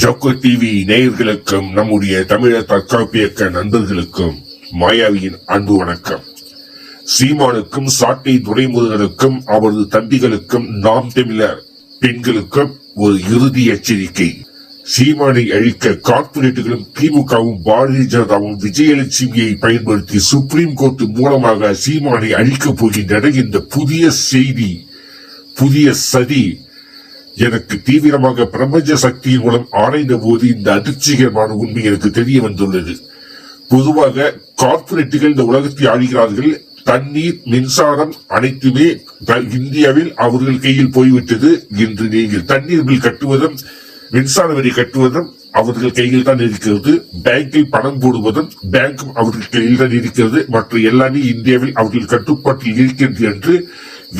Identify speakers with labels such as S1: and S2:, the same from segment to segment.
S1: Joko TV நேயர்களுக்கும் நம்முடைய தமிழர் தற்காப்பியக்க நண்பர்களுக்கும் மாயாவியின் அன்பு வணக்கம். சீமானுக்கும் சாட்டை துரைமுருகனுக்கும் அவரது தம்பிகளுக்கும் நாம் தமிழர் பெண்களுக்கும் ஒரு இறுதி எச்சரிக்கை. சீமானை அழிக்க கார்ப்பரேட்டுகளும் திமுகவும் பாரதிய ஜனதாவும் விஜயலட்சுமியை பயன்படுத்தி சுப்ரீம் கோர்ட் மூலமாக சீமானை அழிக்கப் போகின்றன இந்த புதிய செய்தி புதிய சதி எனக்கு தீவிரமாக பிரபஞ்ச சக்தியின் மூலம் ஆராய்ந்த போது இந்த அதிர்ச்சிகரமான உண்மை எனக்கு தெரிய வந்துள்ளது. பொதுவாக கார்ப்பரேட்டுகள் இந்த உலகத்தை ஆளுகிறார்கள். தண்ணீர் மின்சாரம் அனைத்துமே இந்தியாவில் அவர்கள் கையில் போய்விட்டது இன்று நீங்கள் தண்ணீர் பில் கட்டுவதும் மின்சார வரி கட்டுவதும் அவர்கள் கையில் தான் இருக்கிறது. பேங்கில் பணம் போடுவதும் பேங்கும் அவர்கள் கையில் தான் இருக்கிறது. மற்ற எல்லாமே இந்தியாவில் அவர்கள் கட்டுப்பாட்டில் இருக்கிறது என்று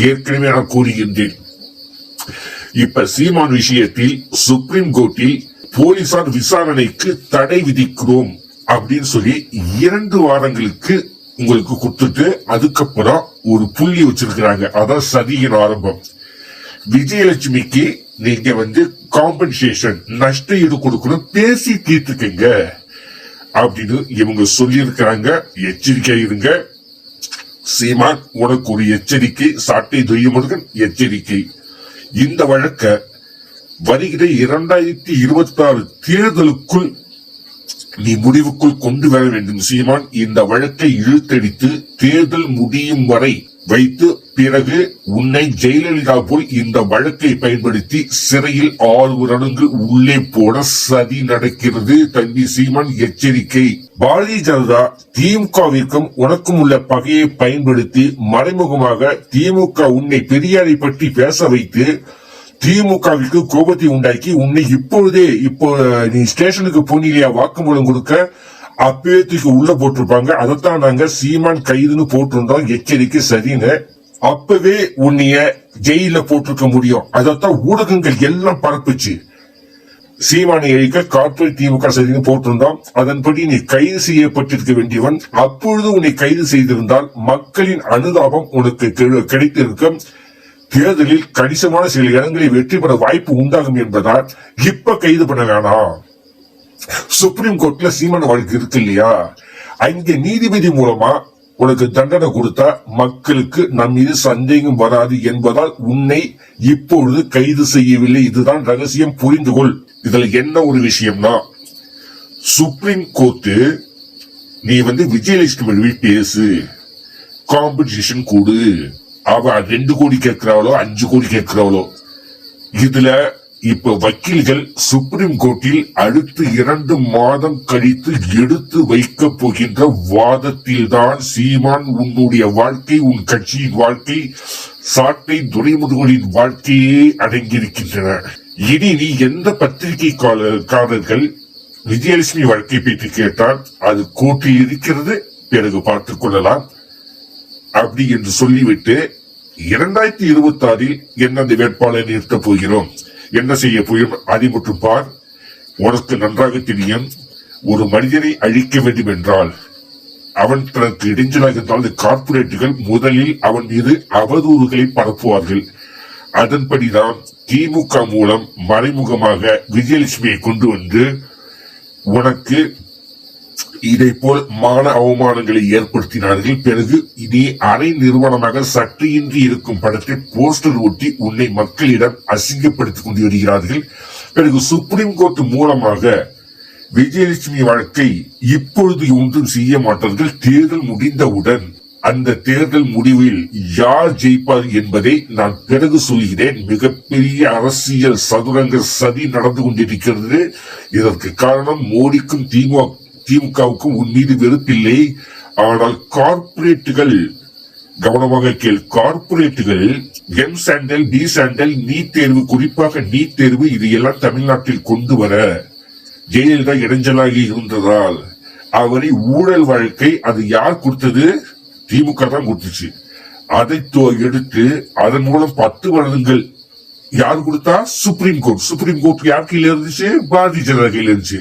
S1: ஏற்கனவே நான் கூறுகின்றேன். இப்ப சீமான் விஷயத்தில் சுப்ரீம் கோர்ட்டில் போலீசார் விசாரணைக்கு தடை விதிக்கிறோம் அப்படின்னு சொல்லி இரண்டு வாரங்களுக்கு உங்களுக்கு கொடுத்துட்டு அதுக்கப்புறம் ஒரு புள்ளி வச்சிருக்கிறாங்க. அதான் சதியின் ஆரம்பம். விஜயலட்சுமிக்கு நீங்க வந்து காம்பன்சேஷன் நஷ்ட ஈடு கொடுக்கணும் பேசி தீர்த்துக்கங்க அப்படின்னு இவங்க சொல்லியிருக்கிறாங்க. எச்சரிக்கை இருங்க. சீமான் உனக்கு ஒரு எச்சரிக்கை சாட்டை துய்யமுருகன் எச்சரிக்கை. இந்த வழக்க வருகிற இரண்டாயிரத்தி இருபத்தி ஆறு தேர்தலுக்குள் நீ முடிவுக்குள் கொண்டு வர வேண்டும் சீமான். இந்த வழக்கை இழுத்தடித்து தேர்தல் முடியும் வரை வைத்து பிறகு உன்னை ஜெயலலிதா போல் இந்த வழக்கை பயன்படுத்தி சிறையில் ஆறு வருடங்கள் உள்ளே போட சதி நடக்கிறது. தம்பி சீமான் எச்சரிக்கை. பாரதிய ஜனதா திமுகவிற்கும் உனக்கும் உள்ள பகையை பயன்படுத்தி மறைமுகமாக திமுக உன்னை பெரியாரை பற்றி பேச வைத்து திமுகவிற்கு கோபத்தை உண்டாக்கி உன்னை இப்பொழுதே இப்போ நீ ஸ்டேஷனுக்கு போனீங்க வாக்குமூலம் கொடுக்க அப்பவே தூக்கி உள்ள போட்டிருப்பாங்க. அதைத்தான் நாங்க சீமான் கைதுன்னு போட்டிருந்தோம். எச்சரிக்கை சரின்னு. அப்பவே உன்னைய ஜெயில போட்டிருக்க முடியும். அதைத்தான் ஊடகங்கள் எல்லாம் பரப்புச்சு. சீமானை அழிக்க கார்ப்பரேட் திமுக சரின்னு போட்டிருந்தோம். அதன்படி நீ கைது செய்யப்பட்டிருக்க வேண்டியவன். அப்பொழுது உன்னை கைது செய்திருந்தால் மக்களின் அனுதாபம் உனக்கு கிடைத்திருக்கும். தேர்தலில் கணிசமான சில இடங்களில் வெற்றி பெற வாய்ப்பு உண்டாகும் என்பதால் இப்ப கைது பண்ண வேணாம். சுப்ரீம் கோர்ட்ல சீமான வழக்கு இருக்கு இல்லையா? அங்க நீதிபதி மூலமா உனக்கு தண்டனை கொடுத்தா மக்களுக்கு நம் மீது சந்தேகம் வராது என்பதால் உன்னை இப்பொழுது கைது செய்யவில்லை. இதுதான் ரகசியம். புரிந்து கொள். இதுல என்ன ஒரு விஷயம்னா சுப்ரீம் கோர்ட்டு நீ வந்து விஜயலட்சுமி பேசு காம்படிஷன் கொடு. அவ ரெண்டு கோடி கேட்கிறாளோ அஞ்சு கோடி கேட்கிறாளோ. இதுல இப்ப வக்கீல்கள் சுப்ரீம் கோர்ட்டில் அடுத்து இரண்டு மாதம் கழித்து எடுத்து வைக்க போகின்ற வாதத்தில் தான் சீமான் உன்னுடைய வாழ்க்கை உன் கட்சியின் வாழ்க்கை சாட்டை துரைமுருகனின் வாழ்க்கையே அடங்கியிருக்கின்றன. இனி நீ எந்த பத்திரிகைக்காரர்கள் விஜயலட்சுமி வழக்கை பற்றி கேட்டால் அது கோர்ட்டில் இருக்கிறது பிறகு பார்த்துக் கொள்ளலாம். அப்படி என்று சொல்லிவிட்டு இரண்டாயிரத்தி இருபத்தி ஆறில் எந்தெந்த வேட்பாளர் நிறுத்தப் போகிறோம்? என்ன செய்ய போகிறோம் பார் உனக்கு நன்றாக தெரியும் ஒரு மனிதனை அழிக்க வேண்டும் என்றால் அவன் தனக்கு இடைஞ்சலாக இருந்தால் கார்பரேட்டுகள் கார்ப்பரேட்டுகள் முதலில் அவன் மீது அவதூறுகளை பரப்புவார்கள். அதன்படிதான் திமுக மூலம் மறைமுகமாக விஜயலட்சுமியை கொண்டு வந்து உனக்கு இதை போல் மான அவமானங்களை ஏற்படுத்தினார்கள். பிறகு இனி அரை நிறுவனமாக சற்றையின்றி இருக்கும் படத்தை போஸ்டர் ஒட்டி உன்னை மக்களிடம் அசிங்கப்படுத்திக் கொண்டு வருகிறார்கள். பிறகு சுப்ரீம் கோர்ட் மூலமாக விஜயலட்சுமி வழக்கை இப்பொழுது ஒன்றும் செய்ய மாட்டார்கள். தேர்தல் முடிந்தவுடன் அந்த தேர்தல் முடிவில் யார் ஜெயிப்பார் என்பதை நான் பிறகு சொல்கிறேன். மிகப்பெரிய அரசியல் சதுரங்க சதி நடந்து கொண்டிருக்கிறது. இதற்கு காரணம் மோடிக்கும் திமுக திமுகவுக்கும் உன் மீது வெறுப்பில்லை. ஆனால் கார்பரேட்டுகள் கவனமாக கேள் கார்பரேட்டுகள் எம் சாண்டல் பி சாண்டல் நீட் தேர்வு குறிப்பாக நீட் தேர்வு இது எல்லாம் தமிழ்நாட்டில் கொண்டு வர ஜெயலலிதா இடைஞ்சலாகி இருந்ததால் அவரை ஊழல் வழக்கை அது யார் கொடுத்தது? திமுக தான் கொடுத்துச்சு. அதை எடுத்து அதன் மூலம் பத்து வருடங்கள் யார் கொடுத்தா? Supreme court. சுப்ரீம் கோர்ட் யார் கையில இருந்துச்சு? பாரதிய ஜனதா கையில இருந்துச்சு.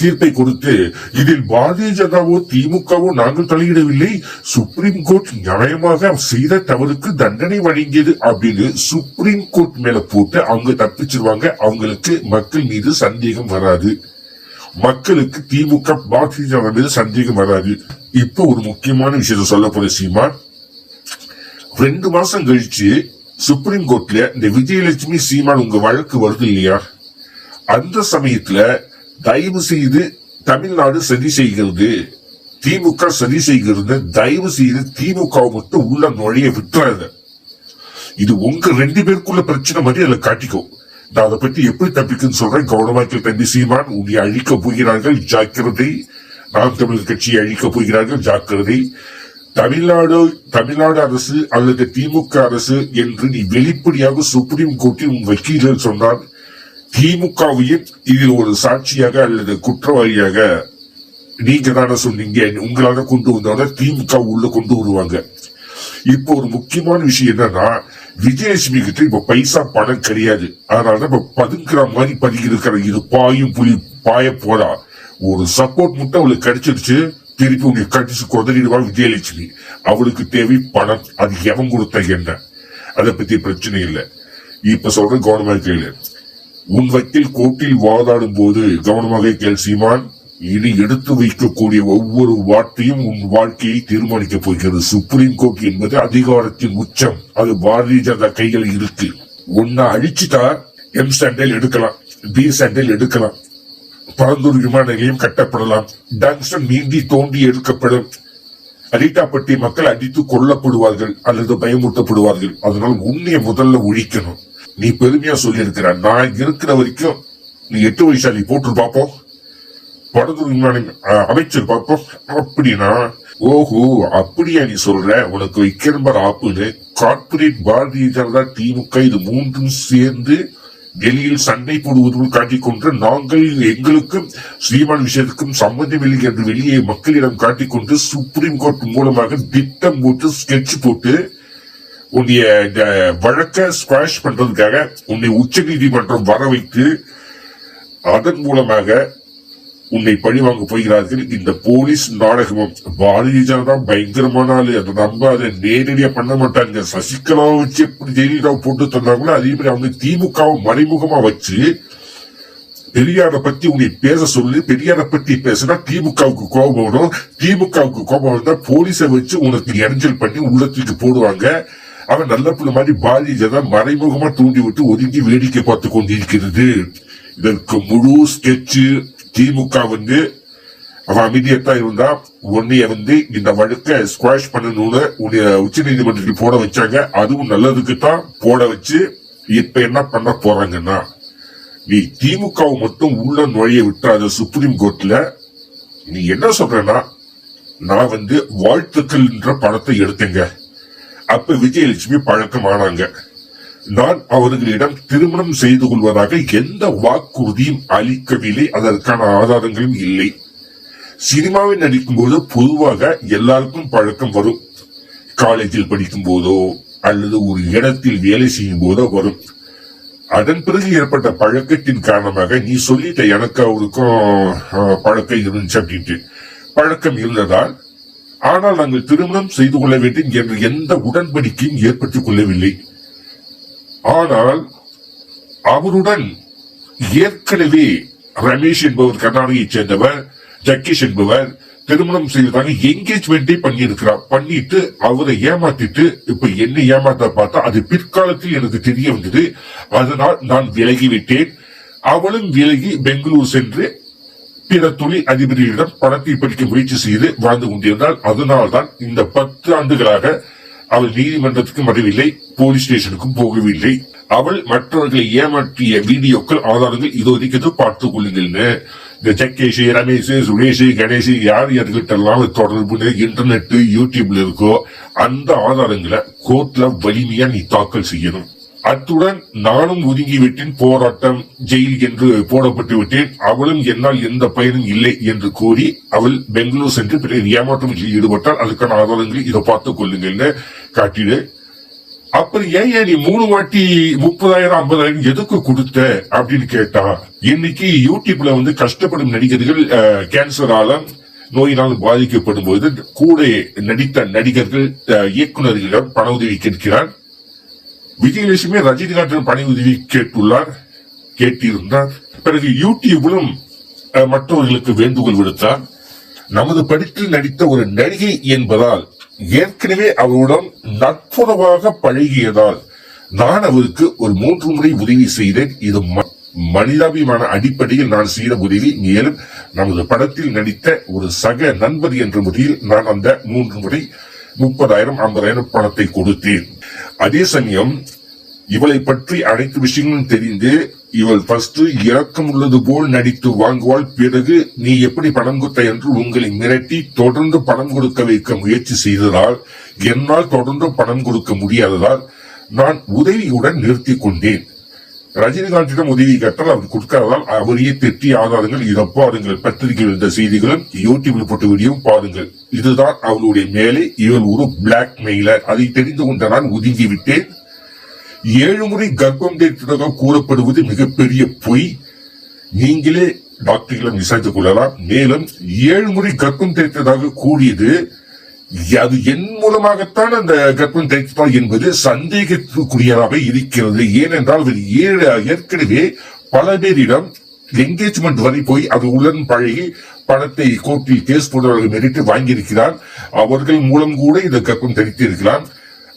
S1: தீர்ப்பை கொடுத்து இதில் பாரதிய ஜனதாவோ திமுகவோ நாங்கள் தலையிடவில்லை. சுப்ரீம் கோர்ட் நியாயமாக செய்த தவறுக்கு தண்டனை வழங்கியது அப்படின்னு சுப்ரீம் கோர்ட் மேல போட்டு அவங்க தப்பிச்சிருவாங்க. அவங்களுக்கு மக்கள் மீது சந்தேகம் வராது. மக்களுக்கு திமுக பாரதிய ஜனதா மீது சந்தேகம் வராது. இப்ப ஒரு முக்கியமான விஷயத்த சொல்ல போற சீமா ரெண்டு மாசம் கழிச்சு சுப்ரீம் கோர்ட்ல இந்த விஜயலட்சுமி சீமான் உங்க வழக்கு வருது இல்லையா? அந்த சமயத்துல தயவு செய்து தமிழ்நாடு சதி செய்கிறது. திமுக சதி செய்கிறது. தயவு செய்து திமுக மட்டும் உள்ள நுழைய விட்டுறாங்க இது உங்க ரெண்டு பேருக்குள்ள பிரச்சனை மாதிரி அதுல காட்டிக்கோ. நான் அதை பத்தி எப்படி தப்பிக்குன்னு சொல்றேன். கவனமாக்கல் தம்பி சீமான் உன்னை அழிக்க போகிறார்கள். ஜாக்கிரதை. நாம் தமிழர் கட்சியை அழிக்க போகிறார்கள். ஜாக்கிரதை. தமிழ்நாடு தமிழ்நாடு அரசு அல்லது திமுக அரசு என்று நீ வெளிப்படையாக சுப்ரீம் கோர்ட்டில் உன் வக்கீலர் சொன்னான் திமுகவையும் இதில் ஒரு சாட்சியாக அல்லது குற்றவாளியாக நீங்க தானே சொன்னீங்க. உங்களால கொண்டு வந்தோட திமுக உள்ள கொண்டு வருவாங்க. இப்போ ஒரு முக்கியமான விஷயம் என்னன்னா விஜயலட்சுமி கிட்ட இப்ப பைசா பணம் கிடையாது. அதனால இப்ப பதுங்குற மாதிரி பதுங்கி இருக்கிற இது பாயும் புலி பாய போறா. ஒரு சப்போர்ட் மட்டும் அவளுக்கு கிடைச்சிருச்சு. திருப்பி உங்களுக்கு கடிச்சு கொதறிடுவா விஜயலட்சுமி. அவளுக்கு தேவை பணம். அது எவன் கொடுத்த என்ன? அதை பத்தி பிரச்சனை இல்லை. இப்ப சொல்ற கவர்மெண்ட் கையில் உன் வக்கீல் கோர்ட்டில் வாதாடும் போது கவனமாக கேள் சீமான் இனி எடுத்து வைக்கக்கூடிய ஒவ்வொரு வார்த்தையும் உன் வாழ்க்கையை தீர்மானிக்கப் போகிறது. சுப்ரீம் கோர்ட் என்பது அதிகாரத்தின் உச்சம். அது பாரதிய ஜனதா கையில் இருக்கு. உன்னை அழிச்சுட்டா எம் சாண்டல் எடுக்கலாம் பி சாண்டல் எடுக்கலாம். பரந்தூர் விமான நிலையம் கட்டப்படலாம். டங்ஸ்டன் நீந்தி தோண்டி எடுக்கப்படும். அரிட்டாப்பட்டி மக்கள் அடித்து கொல்லப்படுவார்கள் அல்லது பயமுறுத்தப்படுவார்கள். அதனால் உன்னைய முதல்ல ஒழிக்கணும். நீ பெருமையா சொல்லியிருக்கிற நான் இருக்கிற வரைக்கும் நீ எட்டு வயசாளி போட்டு பார்ப்போம். படத்தூர் விமானம் அமைச்சர் பார்ப்போம். அப்படின்னா ஓஹோ அப்படியா நீ சொல்ற? உனக்கு வைக்கிறம்பர் ஆப்புன்னு கார்ப்பரேட் பாரதிய ஜனதா திமுக இது மூன்றும் சேர்ந்து டெல்லியில் சண்டை போடுவதுள் காட்டிக்கொண்டு நாங்கள் எங்களுக்கும் ஸ்ரீமான் விஷயத்துக்கும் சம்பந்தமில்லை என்று வெளியே மக்களிடம் காட்டிக்கொண்டு சுப்ரீம் கோர்ட் மூலமாக திட்டம் போட்டு ஸ்கெட்ச் போட்டு உன்னைய இந்த வழக்க ஸ்குவாஷ் பண்றதுக்காக உன்னை உச்ச நீதிமன்றம் வர வைத்து அதன் மூலமாக உன்னை பழிவாங்க போகிறார்கள். இந்த போலீஸ் நாடகமும் பாரதிய ஜனதா பயங்கரமான ஆளு. அதை நம்பாத நேரடியா பண்ண மாட்டாங்க. சசிகலாவை வச்சு எப்படி ஜெயலலிதாவை போட்டு தந்தாங்களோ அதே மாதிரி அவங்க திமுகவை மறைமுகமா வச்சு பெரியாரை பத்தி உன்னை பேச சொல்லி. பெரியாரை பத்தி பேசினா திமுகவுக்கு கோபம் வரும். திமுகவுக்கு கோபம் வந்தா போலீஸை வச்சு உனக்கு இறஞ்சல் பண்ணி உள்ளத்துக்கு போடுவாங்க. அவன் நல்ல பிள்ளை மாதிரி பாரதிய ஜனதா மறைமுகமா தூண்டி விட்டு ஒதுங்கி வேடிக்கை பார்த்து கொண்டிருக்கிறது. இதற்கு முழு ஸ்கெட்சு திமுக வந்து அவன் அமைதியத்தான் இருந்தா உன்னைய வந்து இந்த வழக்க ஸ்குவாஷ் பண்ணணும்னு உன்னைய உச்ச நீதிமன்றத்தில் போட வச்சாங்க. அதுவும் நல்லதுக்கு தான் போட வச்சு இப்ப என்ன பண்ண போறாங்கன்னா நீ திமுகவை மட்டும் உள்ள நுழைய விட்டுறாத சுப்ரீம் கோர்ட்ல நீ என்ன சொல்றனா நான் வந்து வாழ்த்துக்கள்ன்ற படத்தை எடுத்தேங்க. அப்ப விஜயலட்சுமி பழக்கம் ஆனாங்க நான் அவர்களிடம் திருமணம் செய்து கொள்வதாக எந்த வாக்குறுதியும் அளிக்கவில்லை. அதற்கான ஆதாரங்களும் இல்லை. சினிமாவில் நடிக்கும் போது பொதுவாக எல்லாருக்கும் பழக்கம் வரும். காலேஜில் படிக்கும் போதோ அல்லது ஒரு இடத்தில் வேலை செய்யும் போதோ வரும். அதன் பிறகு ஏற்பட்ட பழக்கத்தின் காரணமாக நீ சொல்லிட்ட எனக்கு அவருக்கும் பழக்கம் இருந்துச்சு அப்படின்ட்டு. பழக்கம் இருந்ததால் ஆனால் நாங்கள் திருமணம் செய்து கொள்ள வேண்டும் என்ற எந்த உடன்படிக்கையும் ஏற்பட்டுக் கொள்ளவில்லை. ஆனால் அவருடன் ஏற்கனவே ரமேஷ் என்பவர் கர்நாடகையைச் சேர்ந்தவர் ஜக்கீஷ் என்பவர் திருமணம் செய்வதாக என்கேஜ்மெண்டே பண்ணியிருக்கிறார். பண்ணிட்டு அவரை ஏமாத்திட்டு இப்ப என்னை ஏமாத்த பார்த்தா அது பிற்காலத்தில் எனக்கு தெரிய வந்தது. அதனால் நான் விலகி விட்டேன் அவளும் விலகி பெங்களூர் சென்று பிற துளி அதிபதிகளிடம் பணத்தை பறிக்க முயற்சி செய்து வாழ்ந்து கொண்டிருந்தால் அதனால்தான் இந்த பத்து ஆண்டுகளாக அவள் நீதிமன்றத்துக்கும் வரவில்லை போலீஸ் ஸ்டேஷனுக்கும் போகவில்லை. அவள் மற்றவர்களை ஏமாற்றிய வீடியோக்கள் ஆதாரங்கள் இதோ இருக்கிறது பார்த்துக் கொள்ளுங்கள்னு இந்த ஜக்கேஷ் ரமேஷ் சுரேஷ் கணேஷ் யார் யார்கிட்ட எல்லாம் தொடர்பு இன்டர்நெட் யூடியூப்ல இருக்கோ அந்த ஆதாரங்களை கோர்ட்ல வலிமையா நீ தாக்கல் செய்யணும். அத்துடன் நானும் ஒதுங்கி விட்டேன் போராட்டம் ஜெயில் என்று போடப்பட்டு விட்டேன் அவளும் என்னால் எந்த பயனும் இல்லை என்று கூறி அவள் பெங்களூர் சென்று பிறகு ஏமாற்றம் ஈடுபட்டால் அதுக்கான ஆதாரங்களை இதை பார்த்துக் கொள்ளுங்கள்னு காட்டிடு. அப்புறம் ஏன் நீ மூணு வாட்டி முப்பதாயிரம் ஐம்பதாயிரம் எதுக்கு கொடுத்த அப்படின்னு கேட்டா இன்னைக்கு யூடியூப்ல வந்து கஷ்டப்படும் நடிகர்கள் கேன்சரால நோயினால் பாதிக்கப்படும் போது கூட நடித்த நடிகர்கள் இயக்குநர்களிடம் இயக்குனர்களிடம் பண உதவி கேட்கிறார். விஜயலட்சுமி ரஜினிகாந்தின் பணி உதவி கேட்டுள்ளார் கேட்டிருந்தார். பிறகு யூடியூபிலும் மற்றவர்களுக்கு வேண்டுகோள் விடுத்தார். நமது படத்தில் நடித்த ஒரு நடிகை என்பதால் ஏற்கனவே அவருடன் நட்புறவாக பழகியதால் நான் அவருக்கு ஒரு மூன்று முறை உதவி செய்தேன். இது ம- மனிதாபிமான அடிப்படையில் நான் செய்த உதவி. மேலும் நமது படத்தில் நடித்த ஒரு சக நண்பர் என்ற முறையில் நான் அந்த மூன்று முறை முப்பதாயிரம் ஐம்பதாயிரம் பணத்தை கொடுத்தேன். அதே சமயம் இவளை பற்றி அனைத்து விஷயங்களும் தெரிந்து இவள் ஃபர்ஸ்ட் இரக்கம் உள்ளது போல் நடித்து வாங்குவாள். பிறகு நீ எப்படி பணம் கொடுத்த என்று உங்களை மிரட்டி தொடர்ந்து பணம் கொடுக்க வைக்க முயற்சி செய்ததால் என்னால் தொடர்ந்து பணம் கொடுக்க முடியாததால் நான் உதவியுடன் நிறுத்திக் கொண்டேன். ரஜினிகாந்திடம் உதவி கேட்டால் அவர் கொடுக்கிறதால் அவரையே திட்டி ஆதாரங்கள் இதை பாருங்கள். பத்திரிகையில் இருந்த செய்திகளும் யூடியூபில் போட்ட வீடியோவும் பாருங்கள். இதுதான் அவருடைய மேலே. இவர் ஒரு பிளாக் மெயிலர் அதை தெரிந்து கொண்ட நான் ஒதுங்கி விட்டேன் ஏழு முறை கர்ப்பம் தேய்த்ததாக கூறப்படுவது மிகப்பெரிய பொய். நீங்களே டாக்டர்களிடம் விசாரித்துக் கொள்ளலாம். மேலும் ஏழு முறை கர்ப்பம் தேய்த்ததாக கூறியது அது என் மூலமாகத்தான் அந்த கர்ப்பம் தேய்த்தால் என்பது சந்தேகத்துக்குரியதாக இருக்கிறது. ஏனென்றால் அவர் ஏழு ஏற்கனவே பல பேரிடம் என்கேஜ்மெண்ட் வரை போய் அது உடன் பழகி பணத்தை கோர்ட்டில் கேஸ் போடுறவர்கள் மெரிட்டு வாங்கியிருக்கிறார். அவர்கள் மூலம் கூட இந்த கர்ப்பம் தரித்திருக்கலாம்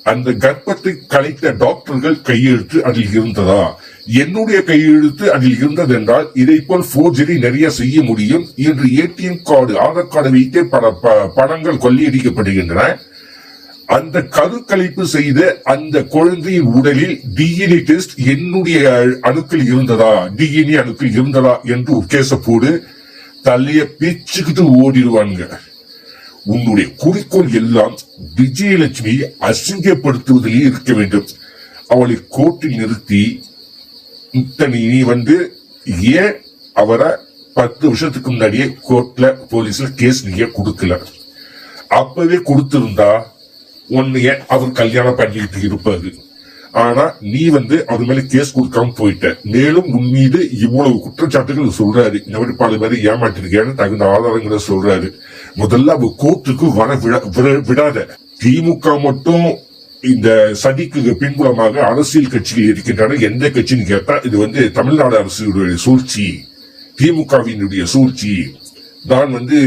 S1: அந்த கர்ப்பத்தை கலைத்த டாக்டர்கள் கையெழுத்து அதில் இருந்ததா? என்னுடைய கையெழுத்து அதில் இருந்தது என்றால் இதை போல் போர்ஜரி நிறைய செய்ய முடியும். இன்று ஏடிஎம் கார்டு ஆதார் கார்டு வைத்தே பல ப- பணங்கள் கொள்ளையடிக்கப்படுகின்றன. அந்த கருக்கலைப்பு செய்த அந்த குழந்தையின் உடலில் டிஎன்ஏ டெஸ்ட் என்னுடைய அணுக்கள் இருந்ததா? டிஎன்ஏ அணுக்கள் இருந்ததா என்று உத்தேச போடு தலைய பிச்சுக்கிட்டு ஓடிடுவாங்க உன்னுடைய குறிக்கோள் எல்லாம் விஜயலட்சுமியை அசிங்கப்படுத்துவதிலே இருக்க வேண்டும். அவளை கோர்ட்டில் நிறுத்தி இத்தனை நீ வந்து ஏன் அவரை பத்து வருஷத்துக்கு முன்னாடியே கோர்ட்ல போலீஸ்ல கேஸ் நீங்க கொடுக்கல? அப்பவே கொடுத்திருந்தா உன்னைய அவர் கல்யாணம் பண்ணிக்கிட்டு இருப்பாரு. ஆனா நீ வந்து அவர் மேல கேஸ் கொடுக்காம போயிட்ட. மேலும் உன் மீது இவ்வளவு குற்றச்சாட்டுகள் சொல்றாரு. இந்த மாதிரி பல பேரை ஏமாற்றிருக்கேன்னு தகுந்த ஆதாரங்களை சொல்றாரு. முதல்ல அவ கோர்ட்டுக்கு வர விட- விடாத. திமுக மட்டும் இந்த சதிக்கு பின்புலமாக அரசியல் கட்சிகள் இருக்கின்றன. எந்த கட்சின்னு கேட்டா இது வந்து தமிழ்நாடு அரசுடைய சூழ்ச்சி திமுகவினுடைய சூழ்ச்சி. நான் வந்து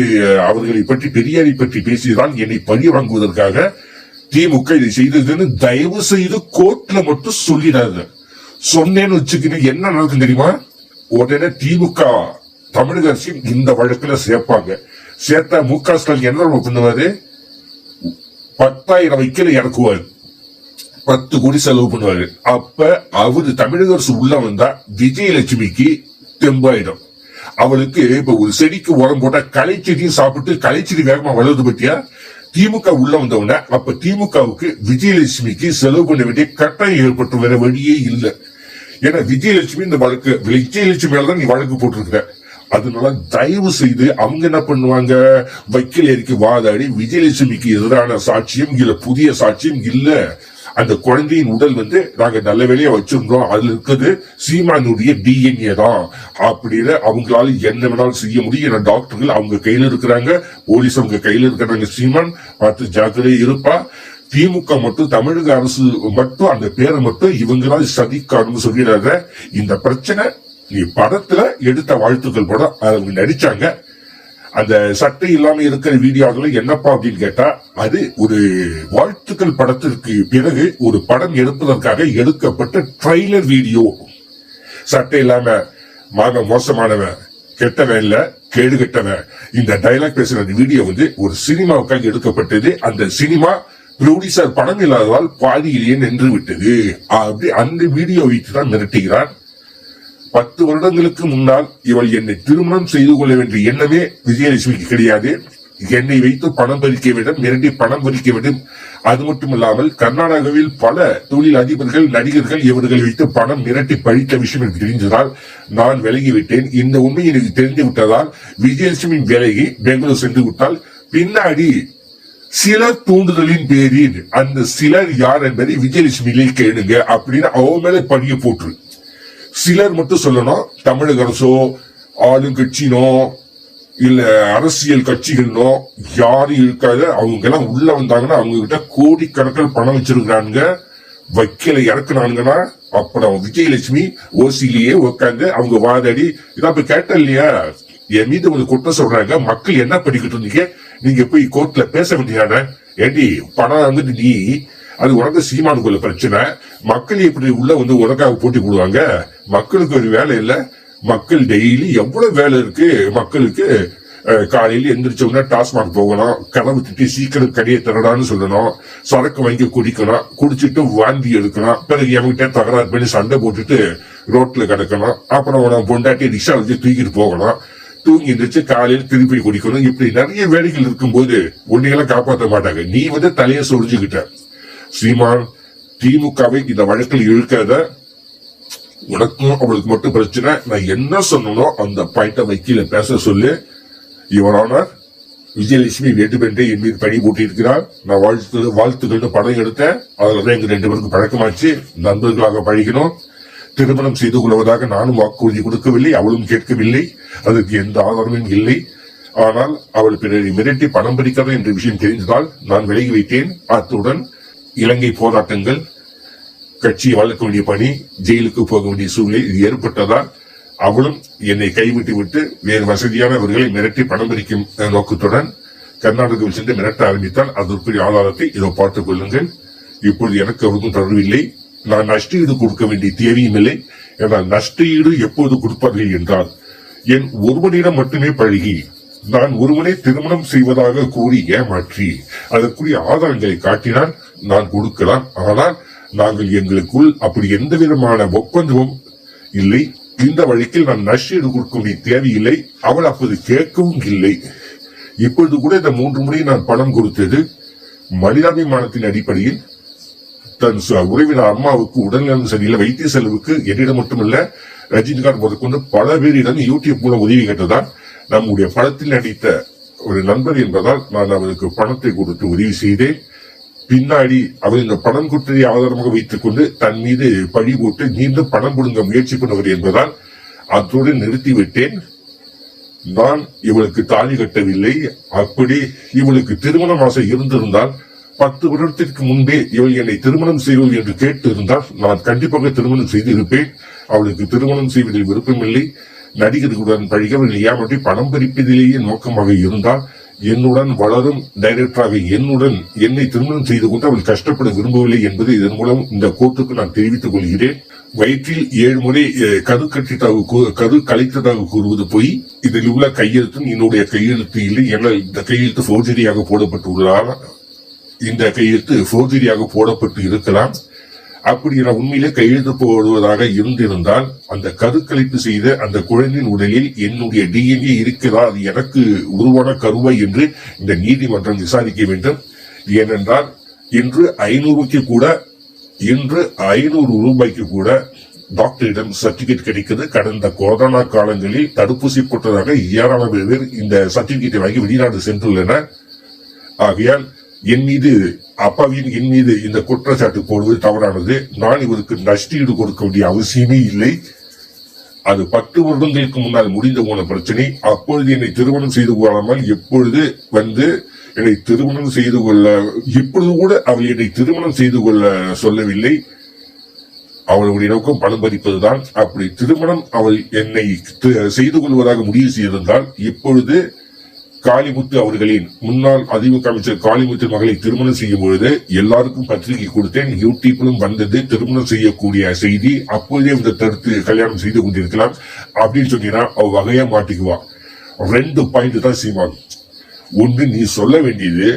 S1: அவர்களை பற்றி பெரியாரை பற்றி பேசியதால் என்னை பழி வாங்குவதற்காக திமுக இதை செய்ததுன்னு தயவு செய்து கோர்ட்ல மட்டும் சொல்லிடாத. சொன்னேன்னு வச்சுக்கிட்டு என்ன நடக்கும் தெரியுமா? உடனே திமுக தமிழக அரசின் இந்த வழக்குல சேர்ப்பாங்க. சேர்த்தா மு க ஸ்டாலின் என்ன பண்ணுவாரு? பத்தாயிரம் வைக்கல இறக்குவாரு. பத்து கோடி செலவு பண்ணுவாரு. அப்ப அவரு தமிழக அரசு உள்ள வந்தா விஜயலட்சுமிக்கு தெம்பாயிடும். அவளுக்கு இப்ப ஒரு செடிக்கு உரம் போட்டா களைச்செடியும் சாப்பிட்டு களைச்செடி வேகமா வளருது பத்தியா? திமுக உள்ள வந்தவன அப்ப திமுகவுக்கு விஜயலட்சுமிக்கு செலவு பண்ண வேண்டிய கட்டாயம் ஏற்பட்டு வேற வழியே இல்லை. ஏன்னா விஜயலட்சுமி இந்த வழக்கு விஜயலட்சுமி மேலதான் நீ வழக்கு போட்டிருக்கிற. அதனால தயவு செய்து அவங்க என்ன பண்ணுவாங்க? வக்கீல் அறிக்கை வாதாடி விஜயலட்சுமிக்கு எதிரான சாட்சியம் இல்ல புதிய சாட்சியம் இல்ல. அந்த குழந்தையின் உடல் வந்து நாங்க நல்ல வேலையா வச்சிருந்தோம். அதுல இருக்கிறது சீமானுடைய டிஎன்ஏ தான். அப்படின்னு அவங்களால என்ன வேணாலும் செய்ய முடியும் ஏன்னா டாக்டர்கள் அவங்க கையில இருக்கிறாங்க. போலீஸ் அவங்க கையில இருக்கிறாங்க சீமான். பார்த்து ஜாக்கிரதையா இருப்பா. திமுக மட்டும் தமிழக அரசு மட்டும் அந்த பேரை மட்டும் இவங்களால சதிக்கணும்னு சொல்லிடாத இந்த பிரச்சனை நீ படத்துல எடுத்த வாழ்த்துக்கள் படம் அவங்க நடிச்சாங்க. அந்த சட்டை இல்லாம இருக்கிற வீடியோக்கள் என்னப்பா அப்படின்னு கேட்டா அது ஒரு வாழ்த்துக்கள் படத்திற்கு பிறகு ஒரு படம் எடுப்பதற்காக எடுக்கப்பட்ட ட்ரைலர் வீடியோ சட்டை இல்லாம மாக மோசமானவன் கெட்டவன் இல்ல கேடு கெட்டவன். இந்த டைலாக் பேசுற அந்த வீடியோ வந்து ஒரு சினிமாவுக்காக எடுக்கப்பட்டது. அந்த சினிமா ப்ரொடியூசர் பணம் இல்லாததால் பாதியிலேயே நின்று விட்டது. அப்படி அந்த வீடியோ வைத்து தான் மிரட்டுகிறான் பத்து வருடங்களுக்கு முன்னால் இவள் என்னை திருமணம் செய்து கொள்ள வேண்டிய எண்ணமே விஜயலட்சுமிக்கு கிடையாது. என்னை வைத்து பணம் பறிக்க வேண்டும் மிரட்டி பணம் பறிக்க வேண்டும். அது மட்டுமல்லாமல் கர்நாடகாவில் பல தொழில் அதிபர்கள் நடிகர்கள் இவர்களை வைத்து பணம் மிரட்டி பழித்த விஷயம் எனக்கு தெரிஞ்சதால் நான் விலகிவிட்டேன் இந்த உண்மை எனக்கு தெரிந்து விட்டதால் விஜயலட்சுமி விலகி பெங்களூர் சென்று விட்டால் பின்னாடி சில தூண்டுதலின் பேரில் அந்த சிலர் யார் என்பதை விஜயலட்சுமியிலே கேளுங்க அப்படின்னு அவ மேல பணியை போட்டுரு. சிலர் மட்டும் சொல்லணும். தமிழக அரசோ ஆளுங்கட்சினோ இல்ல அரசியல் கட்சிகளோ யாரும் இருக்காது அவங்க எல்லாம் உள்ள வந்தாங்கன்னா அவங்க கிட்ட கோடிக்கணக்கில் பணம் வச்சிருக்கிறாங்க வக்கீல இறக்குனாங்கன்னா அப்புறம் விஜயலட்சுமி ஓசிலேயே உட்காந்து அவங்க வாதாடி இதான் இப்ப கேட்டேன் இல்லையா? என் மீது ஒரு குற்றம் சொல்றாங்க. மக்கள் என்ன பண்ணிக்கிட்டு இருந்தீங்க? நீங்க போய் கோர்ட்ல பேச வேண்டியதானே? ஏண்டி பணம் வந்துட்டு நீ அது உனக்கு சீமானுக்குள்ள பிரச்சனை. மக்கள் இப்படி உள்ள வந்து உனக்காக போட்டி போடுவாங்க? மக்களுக்கு ஒரு வேலை இல்ல. மக்கள் டெய்லி எவ்வளவு வேலை இருக்கு? மக்களுக்கு அஹ், காலையில உடனே டாஸ்மாக் போகணும் கனவு திட்டி சீக்கிரம் கடையை தரடான்னு சொல்லணும். சரக்கு வாங்கி குடிக்கணும் குடிச்சிட்டு வாந்தி எடுக்கணும் பிறகு எவங்கிட்ட தகராறு பண்ணி சண்டை போட்டுட்டு ரோட்ல கிடக்கணும் அப்புறம் உன பொண்டாட்டி ரிக்ஷா வச்சு தூக்கிட்டு போகணும் தூங்கி எந்திரிச்சு காலையில் திருப்பி குடிக்கணும். இப்படி நிறைய வேலைகள் இருக்கும்போது உன்னையெல்லாம் காப்பாற்ற மாட்டாங்க. நீ வந்து தலையை சொரிஞ்சுக்கிட்ட. சீமான் திமுகவை இந்த வழக்கில் இழுக்கிறத உனக்கும் அவளுக்கு மட்டும் பிரச்சனை. நான் என்ன சொன்னனோ அந்த பாயிண்ட வக்கீல பேச சொல்லு. இவரான விஜயலட்சுமி வேண்டுமென்றே என் மீது பணி போட்டியிருக்கிறார் நான் வாழ்த்து வாழ்த்துக்கள்னு படம் எடுத்தேன். அதுலதான் எங்க ரெண்டு பேருக்கு பழக்கமாச்சு. நண்பர்களாக பழகினோம். திருமணம் செய்து கொள்வதாக நானும் வாக்குறுதி கொடுக்கவில்லை அவளும் கேட்கவில்லை. அதற்கு எந்த ஆதாரமும் இல்லை. ஆனால் அவள் பிறரை மிரட்டி பணம் பறிக்கிறார் என்ற விஷயம் தெரிந்ததால் நான் விலகி வைத்தேன். அத்துடன் இலங்கை போராட்டங்கள் கட்சியை வளர்க்க வேண்டிய பணி ஜெயிலுக்கு போக வேண்டிய சூழ்நிலை இது ஏற்பட்டதால் அவளும் என்னை கைவிட்டு விட்டு வேறு வசதியானவர்களை மிரட்டி பணம் பறிக்கும் நோக்கத்துடன் கர்நாடகாவில் சென்று மிரட்ட ஆரம்பித்தால் அதற்குரிய ஆதாரத்தை இதோ பார்த்துக் கொள்ளுங்கள். இப்பொழுது எனக்கு அவருக்கும் தொடர்பில்லை. நான் நஷ்டஈடு கொடுக்க வேண்டிய தேவையும் இல்லை. என்றால் நஷ்டஈடு எப்போது கொடுப்பார்கள் என்றால் என் ஒருவனிடம் மட்டுமே பழகி நான் ஒருவனை திருமணம் செய்வதாக கூறி ஏமாற்றி அதற்குரிய ஆதாரங்களை காட்டினால் நான் கொடுக்கலாம். ஆனால் நாங்கள் எங்களுக்குள் அப்படி எந்த விதமான ஒப்பந்தமும் இல்லை. இந்த வழக்கில் நான் நஷ்டீடு கொடுக்க வேண்டிய தேவையில்லை. அவள் அப்போது கேட்கவும் இல்லை. இப்பொழுது கூட இந்த மூன்று முறை நான் பணம் கொடுத்தது மனிதாபிமானத்தின் அடிப்படையில். தன் உறவினர் அம்மாவுக்கு உடல்நலம் சரியில்லை. வைத்திய செலவுக்கு என்னிடம் மட்டுமல்ல. ரஜினிகாந்த் முதற்கொண்டு பல பேரிடம் யூடியூப் மூலம் உதவி கேட்டதால் நம்முடைய படத்தில் நடித்த ஒரு நண்பர் என்பதால் நான் அவருக்கு பணத்தை கொடுத்து உதவி செய்தேன். பின்னாடி அவர் இந்த பணம் குற்றத்தை ஆதாரமாக வைத்துக் கொண்டு தன் மீது பழி போட்டு மீண்டும் பணம் கொடுங்க முயற்சி பண்ணவர் என்பதால் அத்தோடு நிறுத்திவிட்டேன். நான் இவளுக்கு தாலி கட்டவில்லை. அப்படி இவளுக்கு திருமணம் ஆசை இருந்திருந்தால் பத்து வருடத்திற்கு முன்பே இவள் என்னை திருமணம் செய்வது என்று கேட்டு இருந்தால் நான் கண்டிப்பாக திருமணம் செய்திருப்பேன். அவளுக்கு திருமணம் செய்வதில் விருப்பமில்லை. நடிகர்களுடன் பழகவர்கள் ஏமாற்றி பணம் பறிப்பதிலேயே நோக்கமாக இருந்தால் என்னுடன் வளரும் டைரக்டராக என்னுடன் என்னை திருமணம் செய்து கொண்டு அவள் கஷ்டப்பட விரும்பவில்லை என்பது இதன் மூலம் இந்த கோர்ட்டுக்கு நான் தெரிவித்துக் கொள்கிறேன். வயிற்றில் ஏழு முறை அஹ், கரு கட்டிட்டதாக கூ- கரு கலைத்ததாக கூறுவது போய். இதில் உள்ள கையெழுத்தும் என்னுடைய கையெழுத்து இல்லை. என இந்த கையெழுத்து போர்ஜரியாக போடப்பட்டுள்ளார். இந்த கையெழுத்து போர்ஜரியாக போடப்பட்டு இருக்கலாம். அப்படிங்கிற உண்மையிலே கையெழுத்து போடுவதாக இருந்திருந்தால் அந்த கருக்கலைப்பு செய்த அந்த குழந்தையின் உடலில் என்னுடைய டிஎன்ஏ இருக்கிறதா? அது எனக்கு உருவான கருவை என்று இந்த நீதிமன்றம் விசாரிக்க வேண்டும். ஏனென்றால் இன்று ஐநூறுக்கு கூட இன்று ஐநூறு ரூபாய்க்கு கூட டாக்டரிடம் சர்டிபிகேட் கிடைக்கிறது. கடந்த கொரோனா காலங்களில் தடுப்பூசி போட்டதாக ஏராளமான பேர் இந்த சர்டிபிகேட்டை வாங்கி வெளிநாடு சென்றுள்ளனர். ஆகையால் என் மீது அப்பாவின் என் மீது இந்த குற்றச்சாட்டு போடுவது தவறானது. நான் இவருக்கு நஷ்டீடு கொடுக்க வேண்டிய அவசியமே இல்லை. அது பத்து வருடங்களுக்கு முன்னால் முடிந்த போன பிரச்சனை. அப்பொழுது என்னை திருமணம் செய்து கொள்ளாமல் எப்பொழுது வந்து என்னை திருமணம் செய்து கொள்ள இப்பொழுது கூட அவள் என்னை திருமணம் செய்து கொள்ள சொல்லவில்லை. அவளுடைய நோக்கம் பணம் பறிப்பதுதான். அப்படி திருமணம் அவள் என்னை செய்து கொள்வதாக முடிவு செய்திருந்தால் இப்பொழுது காளிமுத்து அவர்களின் முன்னாள் அதிமுக அமைச்சர் காளிமுத்து மகளை திருமணம் செய்யும் பொழுது எல்லாருக்கும் பத்திரிகை கொடுத்தேன். யூடியூப்லும் வந்தது. திருமணம் செய்யக்கூடிய செய்தி அப்போதே இந்த தடுத்து கல்யாணம் செய்து கொண்டிருக்கலாம் அப்படின்னு சொன்னீங்கன்னா அவ வகையா மாட்டிக்குவா. ரெண்டு பாயிண்ட் தான் சீமான். ஒன்று நீ சொல்ல வேண்டியது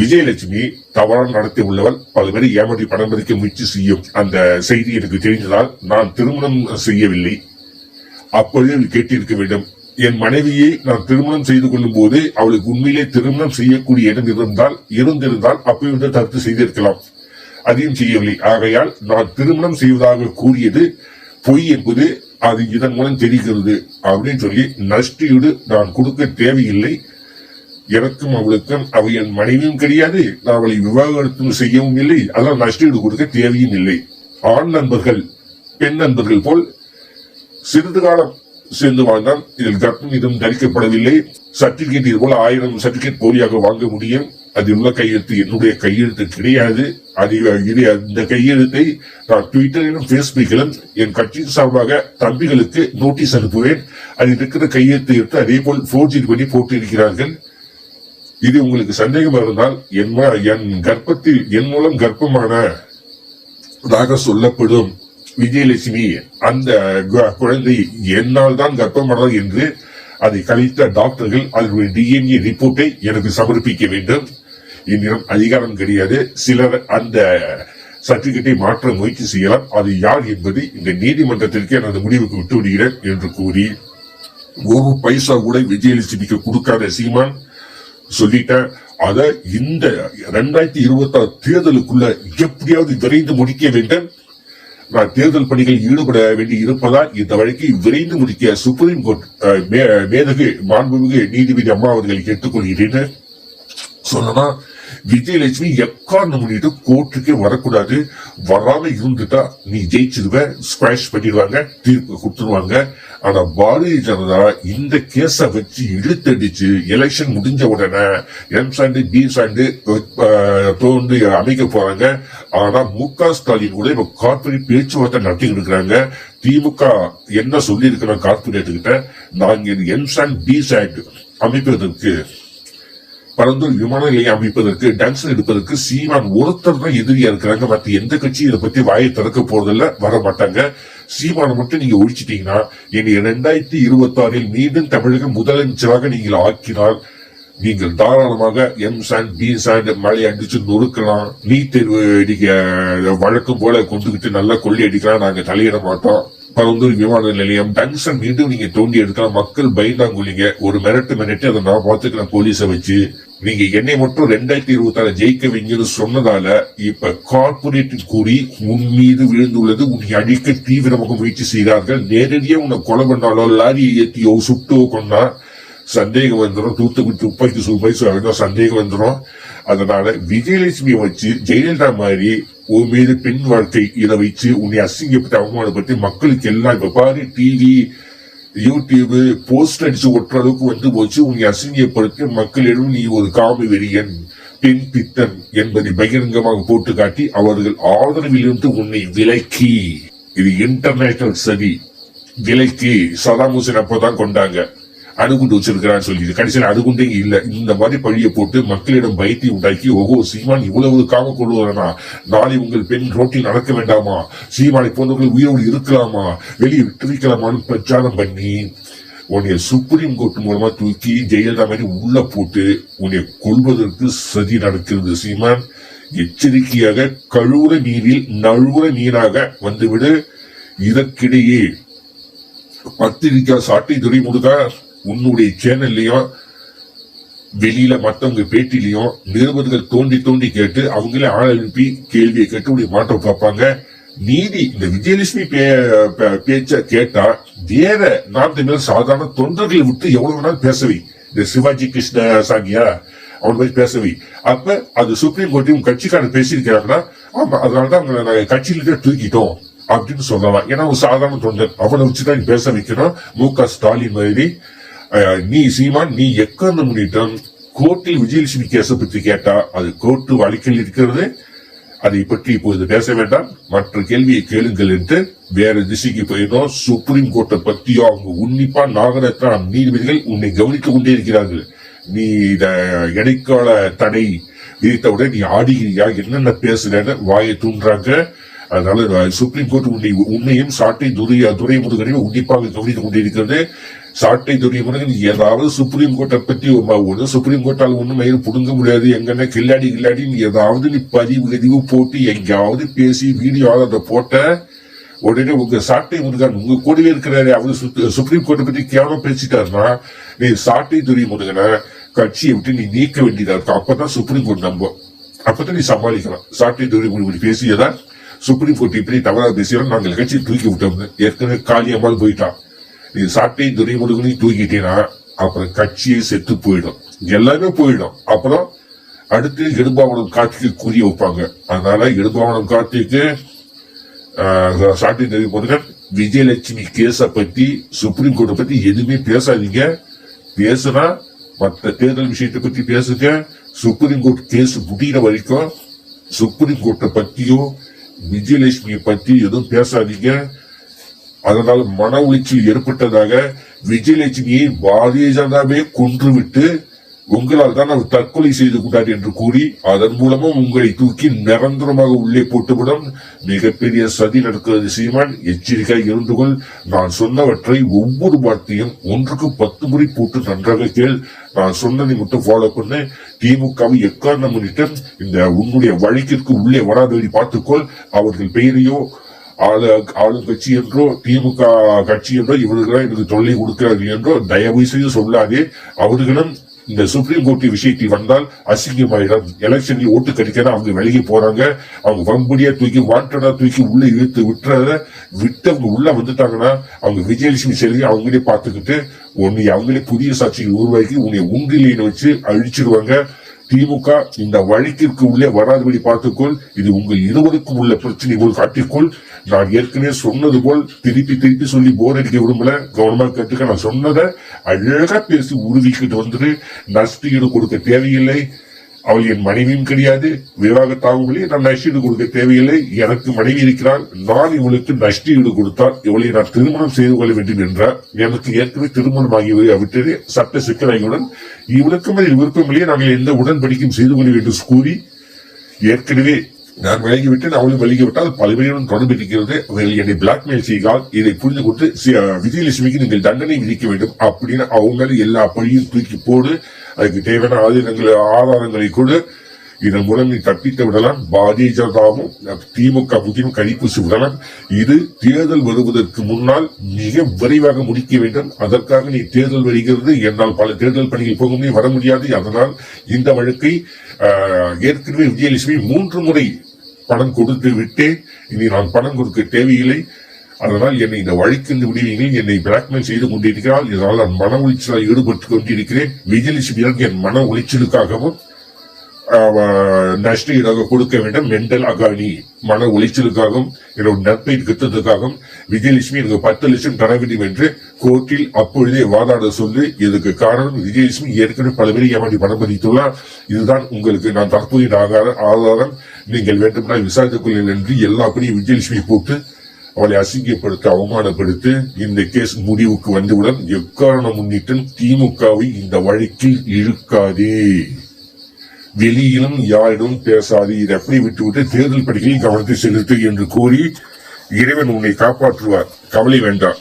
S1: விஜயலட்சுமி தவறான நடத்தி உள்ளவர் பல பேரை ஏமாற்றி படம் பறிக்க முயற்சி செய்யும் அந்த செய்தி எனக்கு தெரிந்ததால் நான் திருமணம் செய்யவில்லை. அப்பொழுது கேட்டிருக்க வேண்டும். என் மனைவியை நான் திருமணம் செய்து கொள்ளும் போது அவளுக்கு உண்மையிலே திருமணம் செய்யக்கூடிய இடம் இருந்தால் இருந்திருந்தால் அப்பொழுது தடுத்து செய்திருக்கலாம். அதையும் செய்யவில்லை. ஆகையால் நான் திருமணம் செய்வதாக கூறியது பொய் என்பது அது இதன் மூலம் தெரிகிறது அப்படின்னு சொல்லி நஷ்டியோடு நான் கொடுக்க தேவையில்லை. எனக்கும் அவளுக்கும் அவள் என் மனைவியும் கிடையாது. நான் அவளை விவாகரத்தும் செய்யவும் இல்லை. அதனால் நஷ்டீடு கொடுக்க தேவையும் இல்லை. ஆண் நண்பர்கள் பெண் நண்பர்கள் போல் சிறிது காலம் சேர்ந்து வாழ்ந்தால் இதில் கர்ப்பம் இதுவும் தரிக்கப்படவில்லை. சர்டிபிகேட் இது போல ஆயிரம் சர்டிபிகேட் போலியாக வாங்க முடியும். அதில் உள்ள கையெழுத்து என்னுடைய கையெழுத்து கிடையாது. அது இது இந்த கையெழுத்தை நான் ட்விட்டரிலும் பேஸ்புக்கிலும் என் கட்சியின் சார்பாக தம்பிகளுக்கு நோட்டீஸ் அனுப்புவேன். அதில் இருக்கிற கையெழுத்து எடுத்து அதே போல் ஃபோர்ஜி பண்ணி போட்டிருக்கிறார்கள். இது உங்களுக்கு சந்தேகம் இருந்தால் என் என் கர்ப்பத்தில் என் மூலம் கர்ப்பமானதாக சொல்லப்படும். விஜயலட்சுமி அந்த குழந்தை என்னால் தான் கர்ப்பமானது என்று அதை கழித்த டாக்டர்கள் அதனுடைய டிஎன்ஏ ரிப்போர்ட்டை எனக்கு சமர்ப்பிக்க வேண்டும். என்னிடம் அதிகாரம் கிடையாது. சிலர் அந்த சர்டிபிகேட்டை மாற்ற முயற்சி செய்யலாம். அது யார் என்பது இந்த நீதிமன்றத்திற்கு எனது முடிவுக்கு விட்டு விடுகிறேன் என்று கூறி ஒரு பைசா கூட விஜயலட்சுமிக்கு கொடுக்காத சீமான் சொல்லிட்டேன் அத இந்த ரெண்டாயிரத்தி இருபத்தி ஆறு தேர்தலுக்குள்ள எப்படியாவது விரைந்து முடிக்க வேண்டும். தேர்தல் பணிகளில் ஈடுபட வேண்டி இருப்பதால் இந்த வழக்கை விரைந்து முடிக்க சுப்ரீம் கோர்ட் அஹ், மேதகு மாண்புமிகு நீதிபதி அம்மா அவர்களை கேட்டுக்கொள்கிறேன். சொல்லனா விஜயலட்சுமி எக்காரணம் முன்னிட்டு கோர்ட்டுக்கே வரக்கூடாது. வராம இருந்துட்டா நீ ஜெயிச்சிருவ ஸ்குவாஷ் பண்ணிடுவாங்க தீர்ப்பு கொடுத்துருவாங்க. ஆனா பாரதிய ஜனதா இந்த கேஸ வச்சு இழுத்தடிச்சு எலெக்ஷன் முடிஞ்ச உடனே எம் சாண்டு பி சாண்டு அஹ், தோண்டு அமைக்க போறாங்க. ஆனா மு க ஸ்டாலின் கூட இப்ப கார்பரேட் பேச்சுவார்த்தை நடத்திட்டு இருக்கிறாங்க. திமுக என்ன சொல்லி இருக்கிற கார்பரேட் கிட்ட நாங்க எம் சாண்ட் பி சாண்ட் அமைப்பதற்கு பரந்தூர் விமான நிலையம் அமைப்பதற்கு டான்ஸ் எடுப்பதற்கு சீமான் ஒருத்தர் தான் எதிரியா இருக்கிறாங்க. மற்ற எந்த கட்சி இதை பத்தி வாயை திறக்க போறதில்ல வர மாட்டாங்க. சீமான மட்டும் நீங்க ஒழிச்சிட்டீங்கன்னா இனி இரண்டாயிரத்தி இருபத்தி ஆறில் மீண்டும் தமிழக முதலமைச்சராக நீங்கள் ஆக்கினால் நீங்கள் தாராளமாக எம் சாண்ட் பி சாண்ட் மழை அடிச்சு நொறுக்கலாம். நீட் தேர்வு நீங்க வழக்கம் போல கொண்டுகிட்டு நல்லா கொள்ளி அடிக்கலாம். நாங்க தலையிட மாட்டோம். பரந்தூர் விமான நிலையம் டங்ஷன் மீண்டும் நீங்க தோண்டி எடுக்கலாம். மக்கள் பயந்தாங்குள்ளீங்க ஒரு மிரட்டு மிரட்டி அதை நான் பாத்துக்கிறேன் போலீஸை வச்சு. நீங்க என்னை மட்டும் ரெண்டாயிரத்தி இருபத்தி ஆறு ஜெயிக்கவீங்கன்னு சொன்னதால இப்ப கார்பரேட் கூறி உன் மீது விழுந்துள்ளது உன்னை அழிக்க தீவிரமாக முயற்சி செய்கிறார்கள் நேரடியாக உன்னை கொலை பண்ணாலோ லாரியை ஏத்தியோ சுட்டோ கொண்டா சந்தேகம் வந்துடும் தூத்துக்குடி துப்பாக்கி சூப்பாய் சந்தேகம் வந்துடும் அதனால விஜயலட்சுமியை வச்சு ஜெயலலிதா மாதிரி உன் மீது பெண் வாழ்க்கை இதை வச்சு உன்னை அசிங்கப்பட்டு அவமானப்பட்டு மக்களுக்கு எல்லாம் இப்ப பாரு டிவி யூடியூபு போஸ்ட் அடிச்சு ஒட்டுற அளவுக்கு வந்து போச்சு. உன்னை அசிங்கப்படுத்தி மக்களிடம் நீ ஒரு காமி வெறியன் பெண் பித்தன் என்பதை பகிரங்கமாக போட்டு காட்டி அவர்கள் ஆதரவிலிருந்து உன்னை விலக்கி. இது இன்டர்நேஷனல் சதி. விலக்கி சதாம் ஹுசேன் அப்பதான் கொண்டாங்க. அணுகுண்டு வச்சிருக்கிறான்னு சொல்லி கடைசியில் அணுகுண்டே இல்ல. இந்த மாதிரி பழியை போட்டு மக்களிடம் பயத்தை உண்டாக்கி ஓஹோ சீமான் இவ்வளவு காம கொள்வதனா நாளை உங்கள் பெண் ரோட்டில் நடக்க வேண்டாமா? சீமானை போன்றவர்கள் உயிரோடு இருக்கலாமா? வெளியே விட்டுவிக்கலாமான்னு பிரச்சாரம் பண்ணி உன்னை சுப்ரீம் கோர்ட் மூலமா தூக்கி ஜெயலலிதா மாதிரி உள்ள போட்டு உன்னை கொள்வதற்கு சதி நடக்கிறது சீமான். எச்சரிக்கையாக கழுவுற நீரில் நழுவுற நீராக வந்துவிடு. இதற்கிடையே பத்திரிக்கை சாட்டை துறைமுருகா உன்னுடைய சேனல்லையும் வெளியில மத்தவங்க பேட்டிலையும் நிருபர்கள் தோண்டி தோண்டி கேட்டு அவங்களே ஆள் அனுப்பி கேள்வியை கேட்டு உடைய மாற்றம் பார்ப்பாங்க. நீதி இந்த விஜயலட்சுமி பே- பே- பேச்ச கேட்டா வேற நான் தமிழ் சாதாரண தொண்டர்களை விட்டு எவ்வளவு வேணாலும் பேசவை. இந்த சிவாஜி கிருஷ்ண சாங்கியா அவன் மாதிரி பேசவை. அப்ப அது சுப்ரீம் கோர்ட் உங்க கட்சிக்காரர் பேசியிருக்கிறாங்கன்னா ஆமா அதனாலதான் அவங்களை நாங்க கட்சியில தூக்கிட்டோம் அப்படின்னு சொல்லலாம். ஏன்னா ஒரு சாதாரண தொண்டர். அவனை வச்சுதான் பேச வைக்கணும். மு க ஸ்டாலின் மாதிரி நீ சீமான் நீ எக்காரண முன்னிட்டம் கோர்ட்டில் விஜயலட்சுமி கேஸை பற்றி கேட்டா அது கோர்ட்டு வழக்கில் இருக்கிறது. அதை பற்றி இப்போது பேச வேண்டாம். மற்ற கேள்வியை கேளுங்கள் என்று வேற திசைக்கு போயிடும் சுப்ரீம் கோர்ட்டை பத்தியோ அவங்க உன்னிப்பா நாகரத்னா நீதிபதிகள் உன்னை கவனித்துக் கொண்டே இருக்கிறார்கள். நீ இத இடைக்கால தடை விதித்தவுடன் நீ ஆடுகிறியா? என்னென்ன பேசுறேன்னு வாயை தூண்டுறாங்க. அதனால சுப்ரீம் கோர்ட் உன்னை உன்னையும் சாட்டை துரிய துரைமுருகனையும் உன்னிப்பாக கவனித்துக் கொண்டிருக்கிறது சாட்டை துரைமுருகன் ஏதாவது சுப்ரீம் கோர்ட்டை பற்றி ஒன்று சுப்ரீம் கோர்ட்டால் ஒன்றும் மயிறு புடுங்க முடியாது. எங்கன்னா கில்லாடி கில்லாடி ஏதாவது நீ பதிவு பதிவு போட்டு எங்கேயாவது பேசி வீடியோ அதை போட்ட உடனே உங்க சாட்டை முருகன் உங்க கூடவே இருக்கிறாரு. அவரு சுப்ரீம் கோர்ட்டை பத்தி கேவலம் பேசிட்டாருன்னா நீ சாட்டை துறை முருகனை கட்சியை விட்டு நீ நீக்க வேண்டியதா இருக்கும் அப்பதான் சுப்ரீம் கோர்ட் நம்பும். அப்பதான் நீ சமாளிக்கலாம். சாட்டை துறை முருகன் பேசியதான் சுப்ரீம் கோர்ட் இப்படி தவறாக பேசியோம் நாங்கள் கட்சியை தூக்கி விட்டோம். ஏற்கனவே காலியம்மாள் போயிட்டான் நீ சாட்டை துறை முருகனையும் தூக்கிட்டீங்கன்னா அப்புறம் கட்சியே செத்து போயிடும். எல்லாமே போயிடும். அப்புறம் அடுத்து எடுபாவனம் கார்த்திக்கு கூறி வைப்பாங்க. அதனால எடுபாவனம் கார்த்திக்கு சாட்டை சாட்டி தேவி முருகன் விஜயலட்சுமி கேஸை பத்தி சுப்ரீம் கோர்ட்டை பத்தி எதுவுமே பேசாதீங்க. பேசுனா மற்ற தேர்தல் விஷயத்தை பத்தி பேசுங்க. சுப்ரீம் கோர்ட் கேஸ் முடிகிற வரைக்கும் சுப்ரீம் கோர்ட்டை பத்தியும் விஜயலட்சுமியை பத்தி எதுவும் பேசாதீங்க. அதனால் மன உளைச்சல் ஏற்பட்டதாக விஜயலட்சுமியை பாரதிய ஜனதாவே கொன்றுவிட்டு உங்களால் தான் அவர் தற்கொலை செய்து கொண்டார் என்று கூறி அதன் மூலமும் உங்களை தூக்கி நிரந்தரமாக உள்ளே போட்டுவிடும் மிகப்பெரிய சதி நடக்கிறது சீமான். எச்சரிக்கை இருந்து கொள். நான் சொன்னவற்றை ஒவ்வொரு வார்த்தையும் ஒன்றுக்கு பத்து முறை போட்டு நன்றாக கேள். நான் சொன்னதை மட்டும் ஃபாலோ பண்ணு. திமுகவை எக்காரணம் முன்னிட்டு இந்த உன்னுடைய வழக்கிற்கு உள்ளே வராதபடி பார்த்துக்கொள். அவர்கள் பெயரையோ ஆளு ஆளுங்கட்சி என்றோ திமுக கட்சி என்றோ இவர்களுக்கு எனக்கு தொல்லை கொடுக்கிறார்கள் என்றோ தயவு செய்து சொல்லாதே. அவர்களும் இந்த சுப்ரீம் கோர்ட் விஷயத்தில் வந்தால் அசிங்கமாயிடும். எலெக்ஷனில் ஓட்டு கடிக்காத அவங்க விலகி போறாங்க. அவங்க வம்படியா தூக்கி வாண்டடா தூக்கி உள்ள இழுத்து விட்டுறத விட்டு அவங்க உள்ள வந்துட்டாங்கன்னா அவங்க விஜயலட்சுமி செல்வி அவங்களே பார்த்துக்கிட்டு உன்னை அவங்களே புதிய சாட்சிகள் உருவாக்கி உன்னை உண்டிலேன்னு வச்சு அழிச்சிருவாங்க திமுக இந்த வழக்கிற்கு உள்ளே வராதபடி பார்த்துக்கொள் இது உங்கள் இருவருக்கும் உள்ள பிரச்சனை போல் காட்டிக்கொள். நான் ஏற்கனவே சொன்னது போல் திருப்பி திருப்பி சொல்லி போர் அடிக்க விரும்பல. கவனமா கேட்டுக்க நான் சொன்னதை அழகா பேசி உறுதிக்கிட்டு வந்துட்டு நஷ்டீடு கொடுக்க தேவையில்லை. அவள் என் மனைவியும் கிடையாது. விவாகத்தாகும்படி நான் நஷ்டீடு கொடுக்க தேவையில்லை. எனக்கு மனைவி இருக்கிறாள். நான் இவளுக்கு நஷ்டீடு கொடுத்தால் இவளை நான் திருமணம் செய்து கொள்ள வேண்டும் என்றார். எனக்கு ஏற்கனவே திருமணம் ஆகி விட்டது சட்ட சிக்கலாகியுடன் இவளுக்கும் அதில் விருப்பமில்லையே நாங்கள் எந்த உடன்படிக்கையும் செய்து கொள்ள வேண்டும் கூறி ஏற்கனவே நான் விலகிவிட்டேன் அவளும் விலகிவிட்டால் பல்வேறும் தொடர்பு இருக்கிறது அவர்கள் என்னை பிளாக்மெயில் செய்தால் இதை புரிந்து கொண்டு விஜயலட்சுமிக்கு நீங்கள் தண்டனை விதிக்க வேண்டும். அப்படின்னு அவங்க எல்லா பழியும் தூக்கி போடு. அதுக்கு தேவையான ஆதாரங்களை ஆதாரங்களை கொடு. இதன் மூலம் நீ தப்பித்து விடலாம். பாரதிய ஜனதாவும் திமுக முக்கியம் கைப்பூசி விடலாம். இது தேர்தல் வருவதற்கு முன்னால் மிக விரைவாக முடிக்க வேண்டும். அதற்காக நீ தேர்தல் வருகிறது. என்னால் பல தேர்தல் பணிகள் போக முடியும் வர முடியாது. அதனால் இந்த வழக்கை ஏற்கனவே விஜயலட்சுமி மூன்று முறை பணம் கொடுத்து விட்டேன். இனி நான் பணம் கொடுக்க தேவையில்லை. அதனால் என்னை இந்த வழக்கில் விடுவீர்கள். என்னை பிளாக்மெயில் செய்து கொண்டிருக்கிறார். இதனால் நான் மன உளைச்சலாக ஈடுபட்டு கொண்டிருக்கிறேன். விஜயலட்சுமி என் மன உளைச்சலுக்காகவும் நஷ்டீடாக கொடுக்க வேண்டும். மென்டல் அகானி மன உளைச்சலுக்காகவும் என்னோட நட்பை கிட்டத்துக்காகவும் விஜயலட்சுமி எனக்கு பத்து லட்சம் தர வேண்டும் என்று கோர்ட்டில் அப்பொழுதே வாதாட சொல்லி இதுக்கு காரணம் விஜயலட்சுமி ஏற்கனவே பல பேரை ஏமாற்றி பணம் பதித்துள்ளார் இதுதான் உங்களுக்கு நான் தற்போதைய ஆதார- ஆதாரம். நீங்கள் வேண்டுமென்றால் விசாரித்துக் கொள்ளுங்கள் என்று எல்லாப்படியும் விஜயலட்சுமி போட்டு அவளை அசிங்கப்படுத்த அவமானப்படுத்தி இந்த கேஸ் முடிவுக்கு வந்தவுடன் எக்காரணம் முன்னிட்டு திமுகவை இந்த வழக்கில் இழுக்காதே. வெளியிலும் யாரிடம் பேசாது. இதை எப்படி விட்டுவிட்டு தேர்தல் பணிகளில் கவனத்தை செலுத்து என்று கூறி இறைவன் உன்னை காப்பாற்றுவார். கவலை வேண்டாம்.